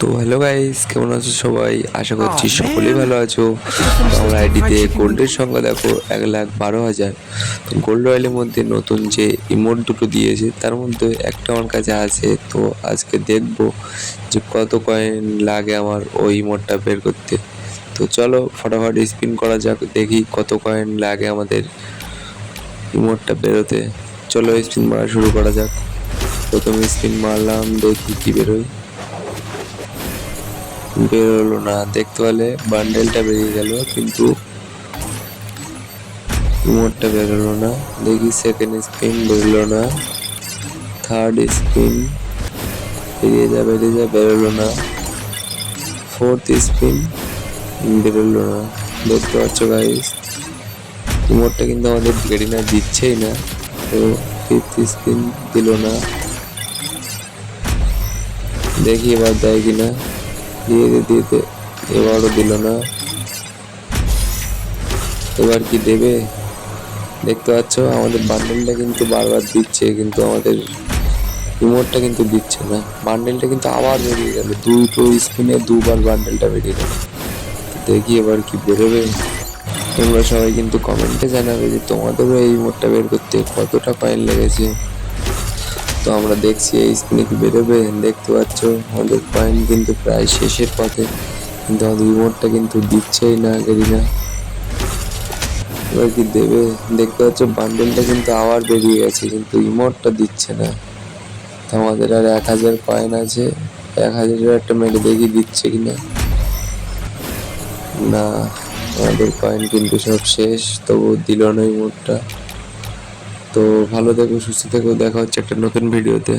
তো hello guys কেমন আছো সবাই? আশা করছি সকলেই ভালো আছো। আমার আইডিতে গোল্ডের সংখ্যা দেখো এক লাখ বারো হাজার। তো গোল্ড রয়্যালের মধ্যে নতুন যে ইমোট দুটো দিয়েছে তার মধ্যে একটা আমার কাছে আছে। তো আজকে দেখব যে কত কয়েন লাগে আমার ওই ইমোটটা বের করতে। তো চলো ফটাফট স্পিন করা যাক দেখি কত কয়েন লাগে আমাদের ইমোটটা বেরোতে। চলো স্পিন মারা শুরু করা যাক। প্রথমে স্পিন মারলাম দেখি কি বেরোয়। বেরোলো না। দেখতে পেলে বান্ডেলটা বেরিয়ে গেল, কিন্তু ইমোটটা বেরোলো না। দেখি সেকেন্ড স্পিন বেরোলো না। থার্ড স্পিন বেরিয়ে যা বেরিয়ে যা, বেরোলো না। ফোর্থ স্পিন বেরোলো না। দেখতে পাচ্ছ গাইস ইমোটটা কিন্তু আমাদের গেরিনা দিচ্ছেই না। তো ফিফথ স্পিন দিল না। দেখি এবার দেয় কিনা। দিয়ে দে দিয়ে দে এবারও দিল না। এবার কি দেবে? দেখতে পাচ্ছ, আমাদের বান্ডেলটা কিন্তু বারবার দিচ্ছে, কিন্তু আমাদের রিমোটটা কিন্তু দিচ্ছে না। বান্ডেলটা কিন্তু আবার বেরিয়ে গেল। দুটো স্পিনে দুবার বান্ডেলটা বেরিয়ে গেল। দেখি এবার কি বেরোবে। তোমরা সবাই কিন্তু কমেন্টে জানাবে যে তোমাদেরও এই মোটটা বের করতে কতটা কয়েন লেগেছে। তো আমরা দেখছি এই স্পিনে কি বেরোবে দেখতে পাচ্ছ? আমাদের কয়েন কিন্তু প্রায় শেষের পথে। কিন্তু আমাদের রিমোটটা কিন্তু দিচ্ছেই না গেরিনা এবার কি দেবে? দেখতে পাচ্ছ বান্ডেলটা কিন্তু আবার বেরিয়ে গেছে, কিন্তু ইমোটটা দিচ্ছে না। তো আমাদের আর এক হাজার কয়েন আছে। এক হাজারের একটা মেরে দেখি দিচ্ছে কিনা। না, আমাদের কয়েন কিন্তু সব শেষ তবু দিল না ইমোটটা তো ভালো থেকো সুস্থ থেকো দেখা হচ্ছে একটা নতুন ভিডিওতে